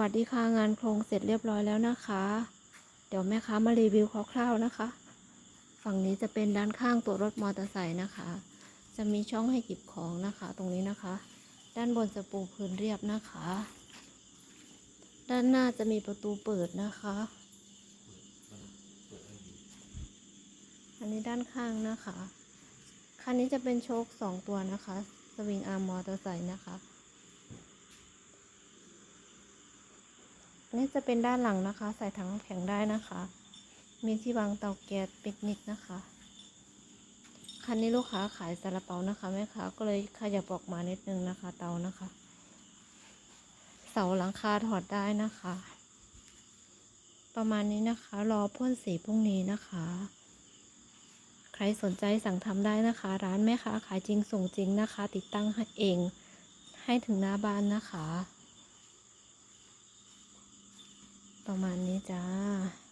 วัสดีค่ะงานโครงเสร็จเรียบร้อยแล้วนะคะ เดี๋ยวแม่ค้ามารีวิวคร่าวๆนะคะ ฝั่งนี้จะเป็นด้านข้างตัวรถมอเตอร์ไซค์นะคะ จะมีช่องให้เก็บของนะคะ ตรงนี้นะคะ ด้านบนจะปูพื้นเรียบนะคะ ด้านหน้าจะมีประตูเปิดนะคะ อันนี้ด้านข้างนะคะ คันนี้จะเป็นโชคสองตัวนะคะ สวิงอาร์มมอเตอร์ไซค์นะคะ นี้จะเป็นด้านหลังนะคะ ใส่ถังน้ำแข็งได้นะคะ มีที่วางเตาแก๊สปิกนิกนะคะ คันนี้ลูกค้าขายซาลาเปานะคะแม่ค้าก็เลยขยับออกมานิดนึงนะคะ เตานะคะ เสาหลังคาถอดได้นะคะ ประมาณนี้นะคะ รอพ่นสีพรุ่งนี้นะคะ ใครสนใจสั่งทำได้นะคะ ร้านแม่ค้าขายจริงส่งจริงนะคะ ติดตั้งเองให้ถึงหน้าบ้านนะคะ ประมาณนี้จ้า